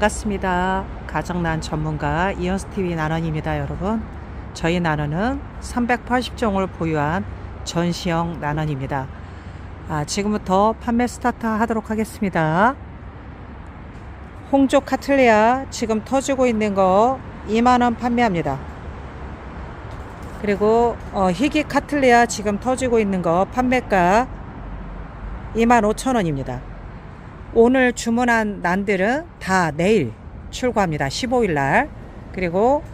반갑습니다. 가정난 전문가 이연스TV 나눠입니다, 여러분. 저희 나눠는 380종을 보유한 전시형 나눠입니다. 아, 지금부터 판매 스타트 하도록 하겠습니다. 홍조 카틀리아 지금 터지고 있는 거 2만원 판매합니다. 그리고 어, 희귀 카틀리아 지금 터지고 있는 거 판매가 25,000원입니다. 오늘 주문한 난들은 다 내일 출고합니다. 15일 날. 그리고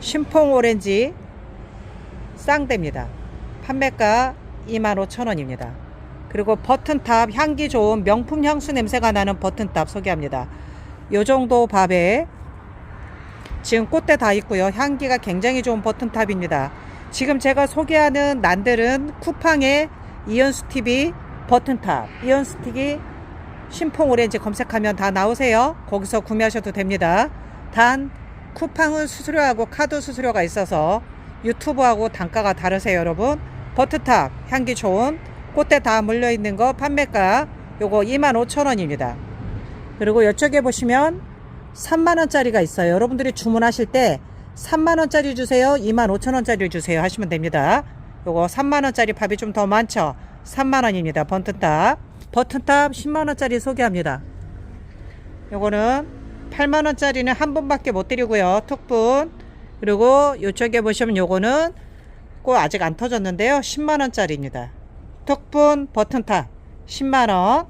신풍 오렌지 쌍대입니다. 판매가 25,000원입니다. 그리고 버튼탑 향기 좋은 명품 향수 냄새가 나는 버튼탑 소개합니다. 요 정도 밥에 지금 꽃대 다 있고요. 향기가 굉장히 좋은 버튼탑입니다. 지금 제가 소개하는 난들은 쿠팡의 이연수 TV 버튼탑, 이연수 TV 신풍 오렌지 검색하면 다 나오세요. 거기서 구매하셔도 됩니다. 단 쿠팡은 수수료하고 카드 수수료가 있어서 유튜브하고 단가가 다르세요, 여러분. 버튼탑 향기 좋은 꽃대 다 물려 있는 거 판매가 요거 25,000원입니다. 그리고 이쪽에 보시면 3만원짜리가 있어요. 여러분들이 주문하실 때 3만원짜리 주세요. 25,000원짜리 주세요. 하시면 됩니다. 요거 3만원짜리 팝이 좀 더 많죠. 3만원입니다. 버튼탑. 버튼탑 10만원짜리 소개합니다. 요거는 8만원짜리는 한 분밖에 못 드리고요. 툭분. 그리고 이쪽에 보시면 요거는 꼭 아직 안 터졌는데요. 10만원짜리입니다. 툭분 버튼탑 10만원.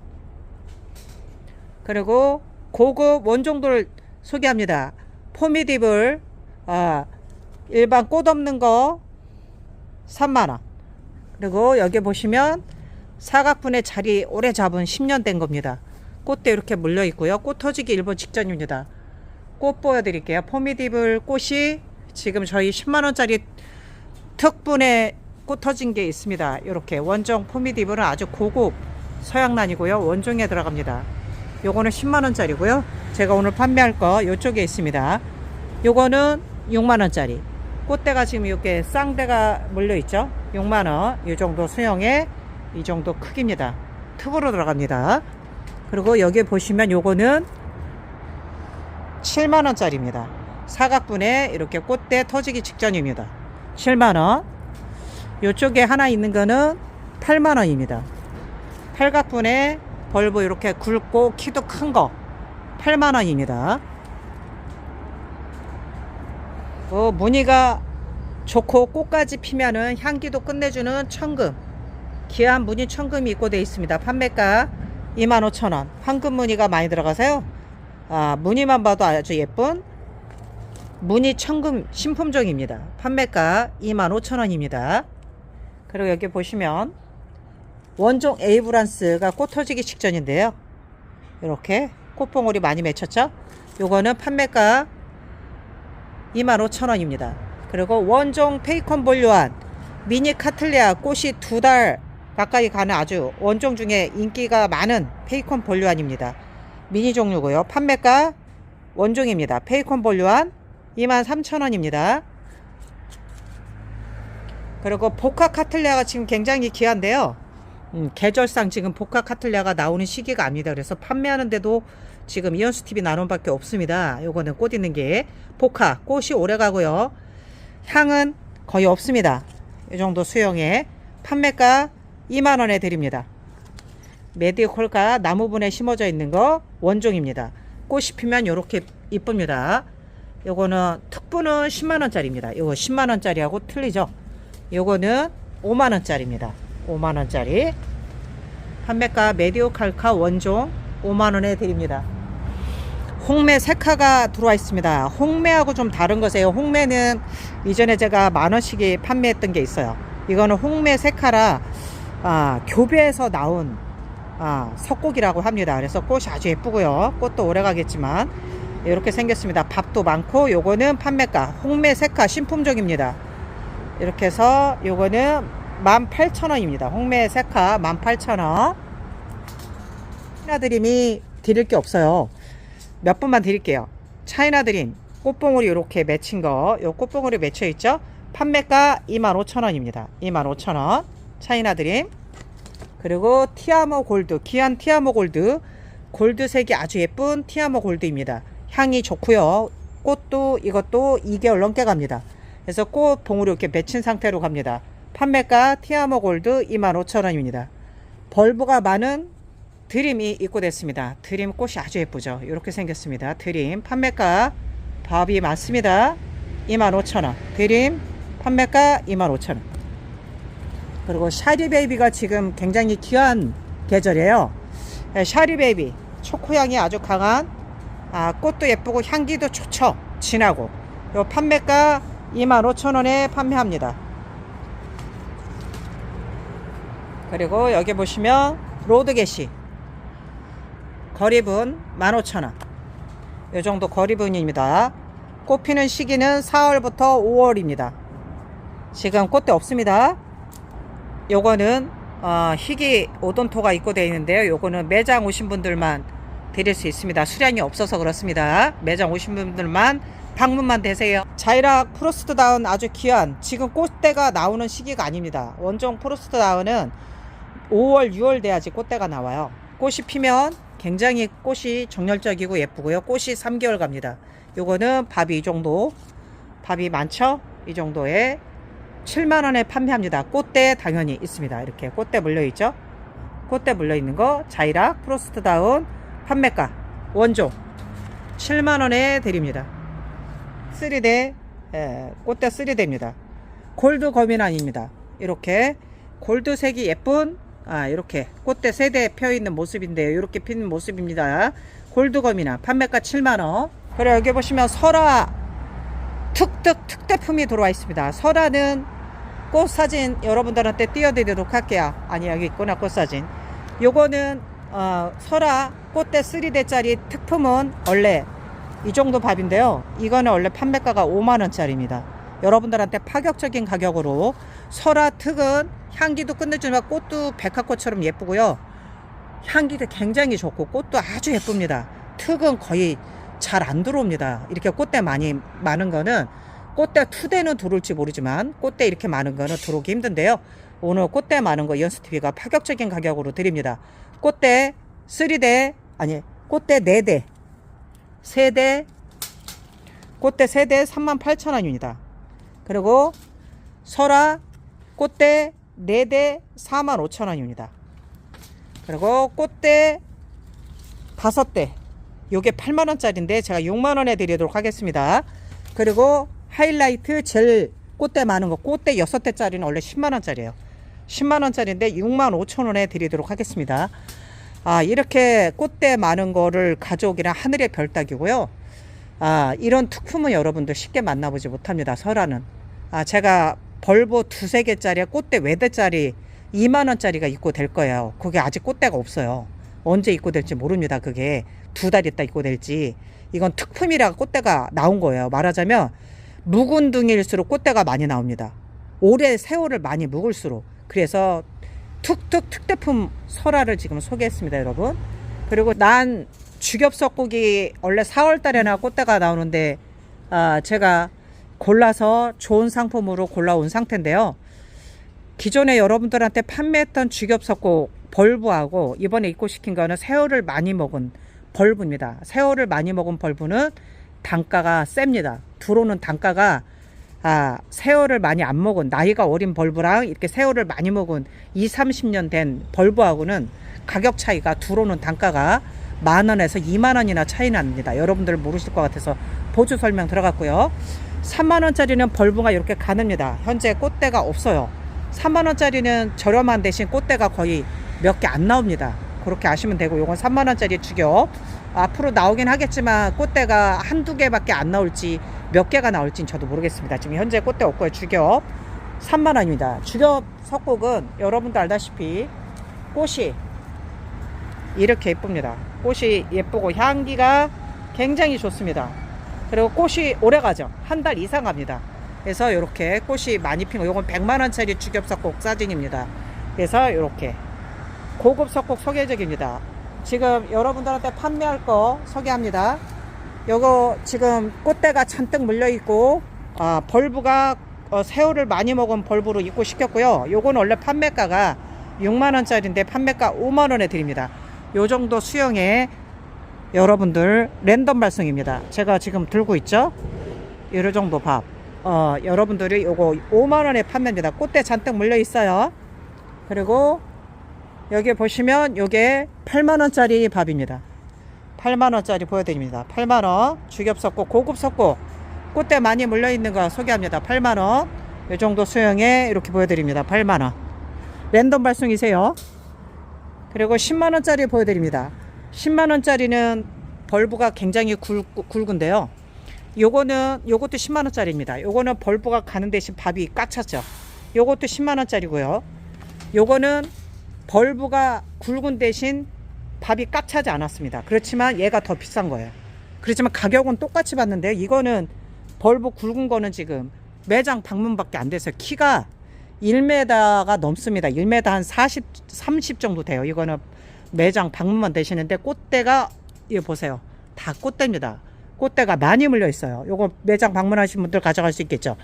그리고 고급 원종들 소개합니다. 포미디블 아, 일반 꽃 없는 거 3만원. 그리고 여기 보시면 사각분의 자리 오래 잡은 10년 된 겁니다. 꽃대 이렇게 물려 있고요. 꽃 터지기 일본 직전입니다. 꽃 보여드릴게요. 포미디블 꽃이 지금 저희 10만원짜리 특분의 꽃 터진 게 있습니다. 이렇게 원종 포미디블은 아주 고급 서양란이고요. 원종에 들어갑니다. 요거는 10만원짜리고요. 제가 오늘 판매할 거 요쪽에 있습니다. 요거는 6만원짜리. 꽃대가 지금 이렇게 쌍대가 물려 있죠. 6만원. 이 정도 수영에 이 정도 크기입니다. 툭으로 들어갑니다. 그리고 여기 보시면 요거는 7만원짜리입니다. 사각분에 이렇게 꽃대 터지기 직전입니다. 7만원. 요쪽에 하나 있는 거는 8만원입니다. 팔각분에 벌브 이렇게 굵고 키도 큰 거 8만원입니다. 어, 무늬가 좋고 꽃까지 피면은 향기도 끝내주는 청금 귀한 무늬 청금이 입고되어 있습니다. 판매가 25,000원 황금 무늬가 많이 들어가서요. 아, 무늬만 봐도 아주 예쁜 무늬 청금 신품종입니다. 판매가 25,000원입니다. 그리고 여기 보시면 원종 에이브란스가 꽃 터지기 직전인데요. 이렇게 꽃봉오리 많이 맺혔죠? 요거는 판매가 25,000원입니다. 그리고 원종 페이컨 볼류한 미니 카틀리아 꽃이 두 달 가까이 가는 아주 원종 중에 인기가 많은 페이컨 볼류한입니다. 미니 종류고요. 판매가 원종입니다. 페이컨 볼류한 23,000원입니다. 그리고 보카 카틀리아가 지금 굉장히 귀한데요. 음, 계절상 지금 보카 카틀리아가 나오는 시기가 아닙니다. 그래서 판매하는데도 지금 이연수 TV 나눔밖에 없습니다. 요거는 꽃 있는 게 보카 꽃이 오래 가고요. 향은 거의 없습니다. 이 정도 수영에 판매가 2만 원에 드립니다. 메디콜가 나무분에 심어져 있는 거 원종입니다. 꽃이 피면 이렇게 이쁩니다. 요거는 특분은 10만 원짜리입니다. 요거 10만 원짜리하고 틀리죠. 요거는 5만 원짜리입니다. 5만 원짜리 판매가 메디오칼카 원종 5만 원에 드립니다. 홍매 색화가 들어와 있습니다. 홍매하고 좀 다른 거세요. 홍매는 이전에 제가 만 원씩이 판매했던 게 있어요. 이거는 홍매 색화라 아, 교배에서 나온 아, 석곡이라고 합니다. 그래서 꽃이 아주 예쁘고요. 꽃도 오래 가겠지만 이렇게 생겼습니다. 밥도 많고 요거는 판매가 홍매 색화 신품종입니다. 이렇게 해서 요거는 18,000원입니다. 홍매 색화 18,000원. 차이나드림이 드릴 게 없어요. 몇 분만 드릴게요. 차이나드림 꽃봉오리 이렇게 맺힌 거, 요 꽃봉오리 맺혀 있죠? 판매가 25,000원입니다. 25,000원. 차이나 드림. 그리고 티아모 골드, 귀한 티아모 골드. 골드색이 아주 예쁜 티아모 골드입니다. 향이 좋고요. 꽃도 이것도 2개월 넘게 갑니다. 그래서 꽃 봉으로 이렇게 맺힌 상태로 갑니다. 판매가 티아모 골드 25,000원입니다. 벌브가 많은 드림이 입고됐습니다. 드림 꽃이 아주 예쁘죠. 이렇게 생겼습니다. 드림 판매가 밥이 많습니다. 25,000원. 드림 판매가 25,000원. 그리고 샤리 베이비가 지금 굉장히 귀한 계절이에요. 네, 샤리 베이비 초코향이 아주 강한 아, 꽃도 예쁘고 향기도 좋죠. 진하고. 요 판매가 25,000원에 판매합니다. 그리고 여기 보시면 로드 게시 거리분 15,000원. 요 정도 거리분입니다. 꽃 피는 시기는 4월부터 5월입니다. 지금 꽃대 없습니다. 요거는 어, 희귀 오돈토가 입고되어 있는데요. 요거는 매장 오신 분들만 드릴 수 있습니다. 수량이 없어서 그렇습니다. 매장 오신 분들만 방문만 되세요. 자이락 프로스트 다운 아주 귀한 지금 꽃대가 나오는 시기가 아닙니다. 원종 프로스트 다운은 5월, 6월 돼야지 꽃대가 나와요. 꽃이 피면 굉장히 꽃이 정열적이고 예쁘고요. 꽃이 3개월 갑니다. 요거는 밥이 이 정도, 밥이 많죠? 이 정도에 7만원에 판매합니다. 꽃대 당연히 있습니다. 이렇게 꽃대 물려있죠? 꽃대 물려있는 거, 자이락, 프로스트 다운, 판매가, 원종 7만원에 드립니다. 3대, 예, 꽃대 3대입니다. 골드 거민 아닙니다. 이렇게 골드색이 예쁜 아 이렇게 꽃대 세대 펴 있는 모습인데요. 이렇게 피는 모습입니다. 골드 거미나 판매가 7만원. 그리고 여기 보시면 설화 특특 특대품이 들어와 있습니다. 설화는 꽃 사진 여러분들한테 띄워드리도록 할게요. 아니 여기 있구나 꽃 사진. 요거는 어, 설화 꽃대 3대짜리 특품은 원래 이 정도 밥인데요. 이거는 원래 판매가가 5만 원짜리입니다. 여러분들한테 파격적인 가격으로 설화 특은 향기도 끝내주지만 꽃도 백화꽃처럼 예쁘고요. 향기도 굉장히 좋고 꽃도 아주 예쁩니다. 특은 거의 잘 안 들어옵니다. 이렇게 꽃대 많이 많은 거는 꽃대 투대는 들어올지 모르지만 꽃대 이렇게 많은 거는 들어오기 힘든데요. 오늘 꽃대 많은 거 연스TV가 파격적인 가격으로 드립니다. 꽃대 3대 아니 꽃대 4대 3대 꽃대 3대 38,000원입니다. 그리고 설화 꽃대 4대 45,000원입니다. 그리고 꽃대 5대 요게 8만원짜리인데 제가 6만원에 드리도록 하겠습니다. 그리고 하이라이트 젤 꽃대 많은 거 꽃대 6대짜리는 원래 10만원짜리예요. 10만원짜리인데 6만 5천원에 드리도록 하겠습니다. 아, 이렇게 꽃대 많은 거를 가져오기는 하늘의 별 따기고요. 아, 이런 특품은 여러분들 쉽게 만나보지 못합니다. 설화는. 아, 제가 벌보 두세 개짜리 꽃대 외대짜리 2만원짜리가 입고 될 거예요. 그게 아직 꽃대가 없어요. 언제 입고 될지 모릅니다. 그게 두 달 있다 입고 될지. 이건 특품이라 꽃대가 나온 거예요. 말하자면 묵은 등일수록 꽃대가 많이 나옵니다. 올해 세월을 많이 묵을수록. 그래서 툭툭 특대품 설화를 지금 소개했습니다, 여러분. 그리고 난 주겹석국이 원래 4월 달에나 꽃대가 나오는데 아, 제가 골라서 좋은 상품으로 골라온 상태인데요. 기존에 여러분들한테 판매했던 주겹석국 벌브하고 이번에 입고 시킨 거는 새우를 많이 먹은 벌브입니다. 새우를 많이 먹은 벌브는 단가가 셉니다. 들어오는 단가가 아, 새우를 많이 안 먹은 나이가 어린 벌브랑 이렇게 새우를 많이 먹은 2, 30년 된 벌브하고는 가격 차이가 들어오는 단가가 만 원에서 2만 원이나 차이 납니다. 여러분들 모르실 것 같아서 보조 설명 들어갔고요. 3만 원짜리는 벌브가 이렇게 가늡니다. 현재 꽃대가 없어요. 3만 원짜리는 저렴한 대신 꽃대가 거의 몇 개 안 나옵니다. 그렇게 아시면 되고 요건 3만 원짜리 주격. 앞으로 나오긴 하겠지만 꽃대가 한두 개밖에 안 나올지 몇 개가 나올지는 저도 모르겠습니다. 지금 현재 꽃대 없고요. 주격 3만 원입니다. 주격 석곡은 여러분도 알다시피 꽃이 이렇게 예쁩니다. 꽃이 예쁘고 향기가 굉장히 좋습니다. 그리고 꽃이 오래 가죠. 한 달 이상 갑니다. 그래서 이렇게 꽃이 많이 핀 거. 이건 100만 원짜리 주겹석곡 사진입니다. 그래서 이렇게 고급 석곡 소개적입니다. 지금 여러분들한테 판매할 거 소개합니다. 요거 지금 꽃대가 잔뜩 물려 있고 아, 벌브가 어, 새우를 많이 먹은 벌브로 입고 시켰고요. 요건 원래 판매가가 6만 원짜리인데 판매가 5만 원에 드립니다. 요 정도 수영에 여러분들 랜덤 발송입니다. 제가 지금 들고 있죠? 이 정도 밥. 어, 여러분들이 요거 5만원에 판매입니다. 꽃대 잔뜩 물려 있어요. 그리고 여기 보시면 요게 8만원짜리 밥입니다. 8만원짜리 보여드립니다. 8만원. 주겹 섞고 고급 섞고 꽃대 많이 물려 있는 거 소개합니다. 8만원. 요 정도 수영에 이렇게 보여드립니다. 8만원. 랜덤 발송이세요. 그리고 10만원짜리 보여드립니다. 10만원짜리는 벌브가 굉장히 굵, 굵은데요. 요거는, 요것도 10만원짜리입니다. 요거는 벌브가 가는 대신 밥이 까찼죠. 요것도 10만원짜리고요. 요거는 벌브가 굵은 대신 밥이 깍차지 않았습니다. 그렇지만 얘가 더 비싼 거예요. 그렇지만 가격은 똑같이 받는데 이거는 벌브 굵은 거는 지금 매장 방문밖에 안 돼서 키가 1m가 넘습니다. 1m 한 40, 30 정도 돼요. 이거는 매장 방문만 되시는데 꽃대가 이거 보세요. 다 꽃대입니다. 꽃대가 많이 물려 있어요. 요거 매장 방문하신 분들 가져갈 수 있겠죠.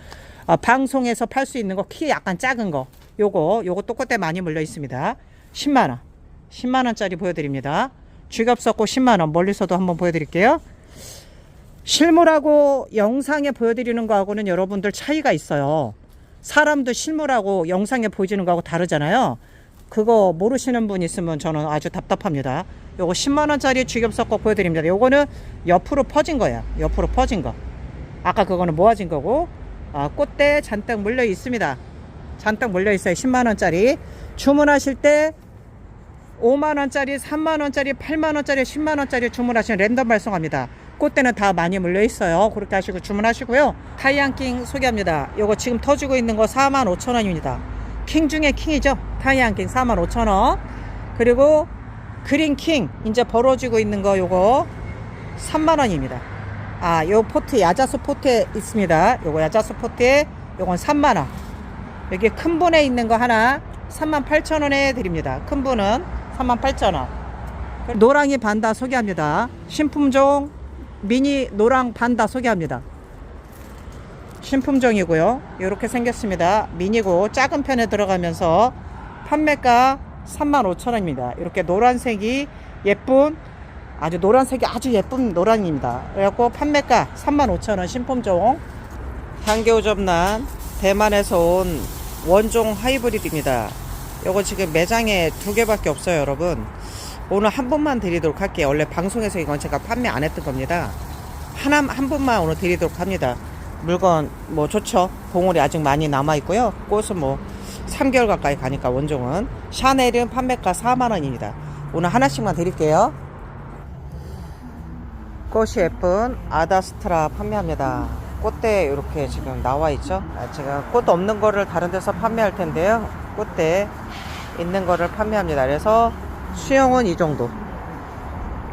어, 방송에서 팔 수 있는 거 키 약간 작은 거 요거 요거 또 꽃대 많이 물려 있습니다. 10만 원. 10만 원짜리 보여드립니다. 쥐갑 섞고 10만 원 멀리서도 한번 보여드릴게요. 실물하고 영상에 보여드리는 거하고는 여러분들 차이가 있어요. 사람도 실물하고 영상에 보여지는 거하고 다르잖아요. 그거 모르시는 분 있으면 저는 아주 답답합니다. 요거 10만 원짜리 쥐겹 섞고 보여드립니다. 요거는 옆으로 퍼진 거야. 옆으로 퍼진 거. 아까 그거는 모아진 거고 아, 꽃대 잔뜩 물려 있습니다. 잔뜩 물려 있어요. 10만 원짜리 주문하실 때 5만 원짜리, 3만 원짜리, 8만 원짜리, 10만 원짜리 주문하시면 랜덤 발송합니다. 꽃대는 다 많이 물려 있어요. 그렇게 하시고 주문하시고요. 타이안킹 소개합니다. 요거 지금 터지고 있는 거 4만 5천 원입니다. 킹 중에 킹이죠. 타이안킹 4만 5천 원. 그리고 그린킹 이제 벌어지고 있는 거 요거 3만 원입니다. 아, 요 포트 야자수 포트에 있습니다. 요거 야자수 포트에 요건 3만 원. 여기 큰 분에 있는 거 하나 3만 8천 원에 드립니다. 큰 분은 3만 8천 원. 노랑이 반다 소개합니다. 신품종 미니 노랑 반다 소개합니다. 신품종이고요. 이렇게 생겼습니다. 미니고 작은 편에 들어가면서 판매가 35,000원입니다. 이렇게 노란색이 예쁜 아주 노란색이 아주 예쁜 노랑입니다. 그래갖고 판매가 35,000원 신품종 한겨우접란 대만에서 온 원종 하이브리드입니다. 요거 지금 매장에 두 개밖에 없어요, 여러분. 오늘 한 분만 드리도록 할게요. 원래 방송에서 이건 제가 판매 안 했던 겁니다. 하나, 한 분만 오늘 드리도록 합니다. 물건 뭐 좋죠. 봉오리 아직 많이 남아 있고요. 꽃은 뭐 3개월 가까이 가니까 원종은 샤넬은 판매가 4만 원입니다. 오늘 하나씩만 드릴게요. 꽃이 예쁜 아다스트라 판매합니다. 꽃대 이렇게 지금 나와 있죠. 아, 제가 꽃 없는 거를 다른 데서 판매할 텐데요. 꽃대 있는 거를 판매합니다. 그래서 수영은 이 정도.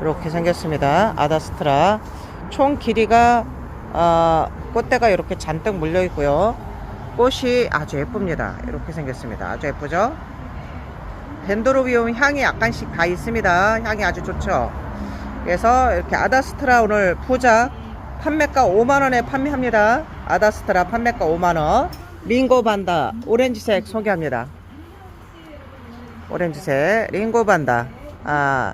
이렇게 생겼습니다. 아다스트라. 총 길이가 아, 꽃대가 이렇게 잔뜩 물려 있고요. 꽃이 아주 예쁩니다. 이렇게 생겼습니다. 아주 예쁘죠? 덴드로비움 향이 약간씩 다 있습니다. 향이 아주 좋죠? 그래서 이렇게 아다스트라 오늘 부자 판매가 5만원에 판매합니다. 아다스트라 판매가 5만원. 링고 반다 오렌지색 소개합니다. 오렌지색 링고 반다. 아,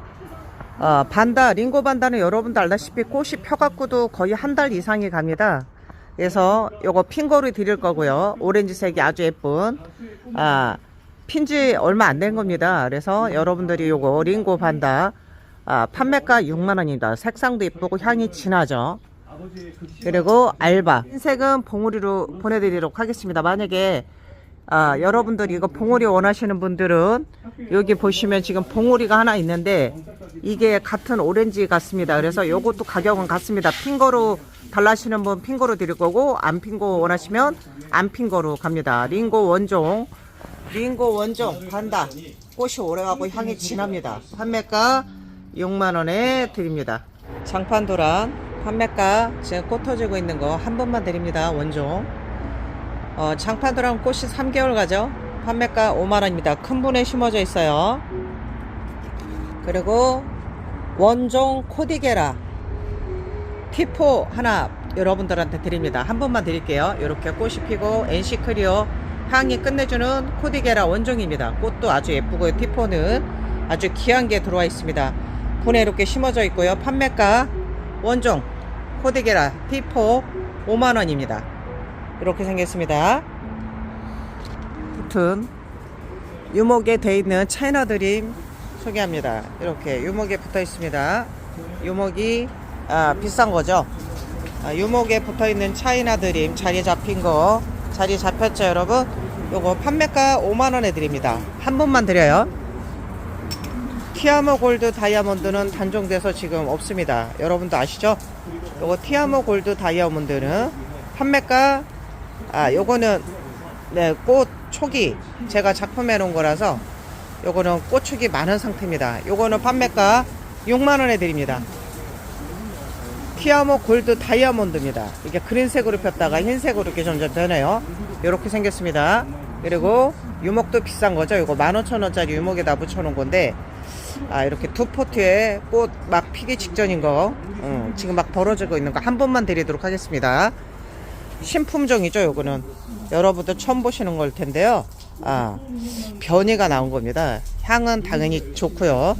어, 반다, 링고 반다는 여러분도 알다시피 꽃이 펴갖고도 거의 한 달 이상이 갑니다. 그래서 요거 핑거로 드릴 거고요. 오렌지색이 아주 예쁜, 아, 핀지 얼마 안 된 겁니다. 그래서 여러분들이 요거 링고 반다, 아, 판매가 6만원입니다. 색상도 예쁘고 향이 진하죠. 그리고 알바. 흰색은 봉우리로 보내드리도록 하겠습니다. 만약에 아, 여러분들 이거 봉우리 원하시는 분들은 여기 보시면 지금 봉우리가 하나 있는데 이게 같은 오렌지 같습니다. 그래서 요것도 가격은 같습니다. 핑거로 달라시는 분 핑거로 드릴 거고 안 핑거 원하시면 안 핑거로 갑니다. 링고 원종 링고 원종 반다 꽃이 오래가고 향이 진합니다. 판매가 6만원에 드립니다. 장판 도란 판매가 지금 꽃 터지고 있는 거 한 번만 드립니다. 원종 어, 장판도란 꽃이 3개월 가죠. 판매가 5만원입니다. 큰 분에 심어져 있어요. 그리고 원종 코디게라 티포 하나 여러분들한테 드립니다. 한 번만 드릴게요. 이렇게 꽃이 피고 NC 크리오 향이 끝내주는 코디게라 원종입니다. 꽃도 아주 예쁘고요. 티포는 아주 귀한 게 들어와 있습니다. 분에 이렇게 심어져 있고요. 판매가 원종 코디게라 T4 5만원입니다. 이렇게 생겼습니다. 붙은 유목에 돼 있는 차이나 드림 소개합니다. 이렇게 유목에 붙어 있습니다. 유목이 아, 비싼 거죠. 아, 유목에 붙어 있는 차이나 드림 자리 잡힌 거 자리 잡혔죠, 여러분? 요거 판매가 5만 원에 드립니다. 한 분만 드려요. 티아모 골드 다이아몬드는 단종돼서 지금 없습니다. 여러분도 아시죠? 요거 티아모 골드 다이아몬드는 판매가 아 요거는 네, 꽃 초기 제가 작품해 놓은 거라서 요거는 꽃 축이 많은 상태입니다. 요거는 판매가 6만 원에 드립니다. 티아모 골드 다이아몬드입니다. 이게 그린색으로 폈다가 흰색으로 이렇게 점점 되네요. 이렇게 생겼습니다. 그리고 유목도 비싼 거죠. 이거 15,000원짜리 유목에다 붙여놓은 건데 아 이렇게 두 포트에 꽃 막 피기 직전인 거 음, 지금 막 벌어지고 있는 거 한 번만 드리도록 하겠습니다. 신품종이죠. 요거는 여러분들 처음 보시는 걸 텐데요. 아 변이가 나온 겁니다. 향은 당연히 좋고요.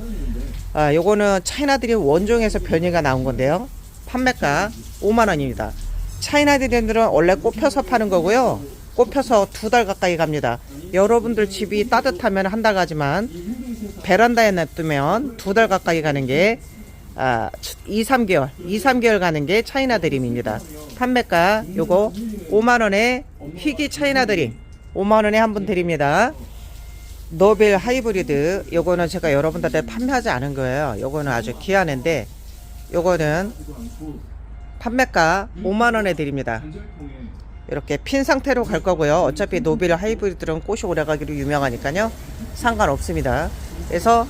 아 요거는 차이나들이 원종에서 변이가 나온 건데요. 판매가 5만 원입니다. 차이나드랜드는 원래 꼽혀서 파는 거고요. 꼽혀서 두 달 가까이 갑니다. 여러분들 집이 따뜻하면 한 달 가지만 베란다에 놔두면 두 달 가까이 가는 게 아, 2, 3개월, 2, 3개월 가는 게 차이나 드림입니다. 판매가 요거 5만 원에 희귀 차이나 드림 5만 원에 한 분 드립니다. 노벨 하이브리드 요거는 제가 여러분들한테 판매하지 않은 거예요. 요거는 아주 귀한 애인데 요거는 판매가 5만 원에 드립니다. 이렇게 핀 상태로 갈 거고요. 어차피 노빌 하이브리드는 꽃이 오래 가기로 유명하니까요. 상관없습니다. 그래서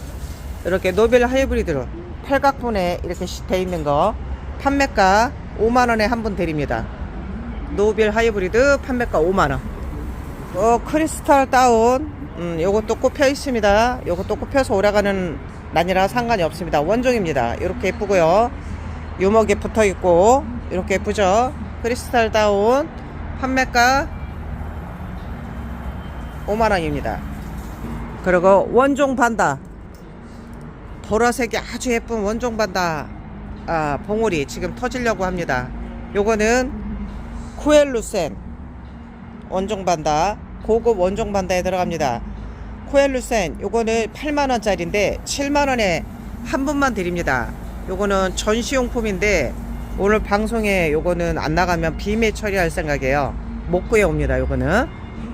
이렇게 노빌 하이브리드로 팔각분에 이렇게 돼 있는 거 판매가 5만 원에 한 분 드립니다. 노빌 하이브리드 판매가 5만 원. 어, 크리스탈 다운 음, 요것도 꼽혀 있습니다. 요것도 꼽혀서 오래가는 난이라 상관이 없습니다. 원종입니다. 이렇게 예쁘고요. 유목에 붙어 있고 이렇게 예쁘죠. 크리스탈 다운 판매가 5만 원입니다. 그리고 원종 반다 보라색이 아주 예쁜 원종 반다 아, 봉우리 지금 터지려고 합니다. 요거는 코엘루센 원종 반다 고급 원종 반다에 들어갑니다. 코엘루센 요거는 8만 원짜리인데 7만 원에 한 분만 드립니다. 요거는 전시용품인데 오늘 방송에 요거는 안 나가면 비매 처리할 생각이에요. 못 구해 옵니다. 요거는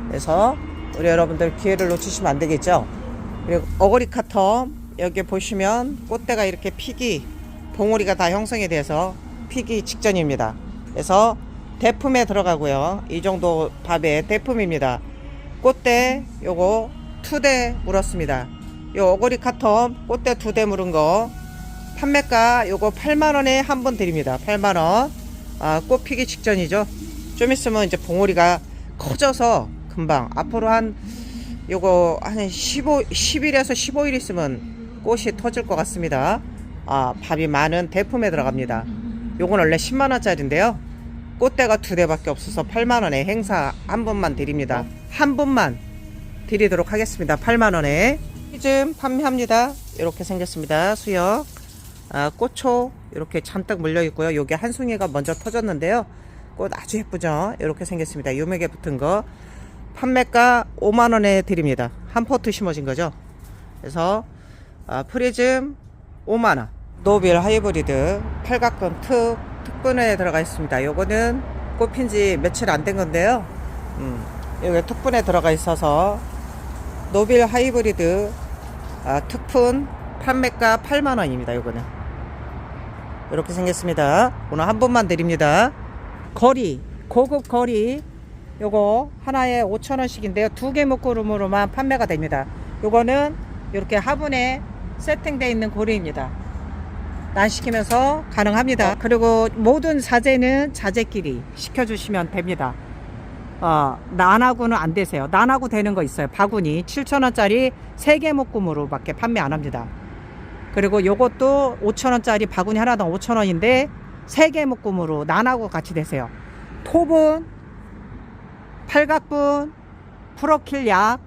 그래서 우리 여러분들 기회를 놓치시면 안 되겠죠. 그리고 어거리 카텀 여기 보시면 꽃대가 이렇게 피기 봉우리가 다 형성이 돼서 피기 직전입니다. 그래서 대품에 들어가고요. 이 정도 밥에 대품입니다. 꽃대 요거 두 대 물었습니다. 요 어거리 카텀 꽃대 두 대 물은 거 판매가 요거 8만원에 한 번 드립니다. 8만원. 아, 꽃 피기 직전이죠. 좀 있으면 이제 봉오리가 커져서 금방 앞으로 한 요거 한 15, 10일에서 15일 있으면 꽃이 터질 것 같습니다. 아, 밥이 많은 대품에 들어갑니다. 요건 원래 10만원짜리인데요. 꽃대가 두 대밖에 없어서 8만원에 행사 한 분만 드립니다. 한 분만 드리도록 하겠습니다. 8만원에. 좀 판매합니다. 이렇게 생겼습니다. 수역. 아, 꽃초 이렇게 잔뜩 물려 있고요. 여기 한 송이가 먼저 터졌는데요. 꽃 아주 예쁘죠? 이렇게 생겼습니다. 유맥에 붙은 거 판매가 5만 원에 드립니다. 한 포트 심어진 거죠. 그래서 아, 프리즘 5만 원. 노빌 하이브리드 팔각건 특 특분에 들어가 있습니다. 요거는 꽃핀 지 며칠 안 된 건데요. 음, 여기 특분에 들어가 있어서 노빌 하이브리드 아, 특분 판매가 8만 원입니다. 요거는 이렇게 생겼습니다. 오늘 한 번만 드립니다. 거리 고급 거리 요거 하나에 5천 원씩인데요. 두 개 묶음으로만 판매가 됩니다. 요거는 이렇게 화분에 세팅되어 있는 고리입니다. 난시키면서 가능합니다. 그리고 모든 자재는 자재끼리 시켜주시면 됩니다. 어, 난하고는 안 되세요. 난하고 되는 거 있어요. 바구니 7,000원짜리 3개 묶음으로 밖에 판매 안 합니다. 그리고 요것도 5,000원짜리 바구니 하나당 5,000원인데 3개 묶음으로 난하고 같이 되세요. 톱은 팔각분, 프로킬 약,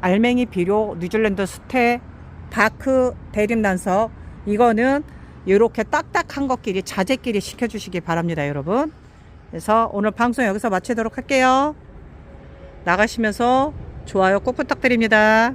알맹이 비료, 뉴질랜드 수태, 다크 대림단석 이거는 이렇게 딱딱한 것끼리 자재끼리 시켜주시기 바랍니다, 여러분. 그래서 오늘 방송 여기서 마치도록 할게요. 나가시면서 좋아요 꼭 부탁드립니다.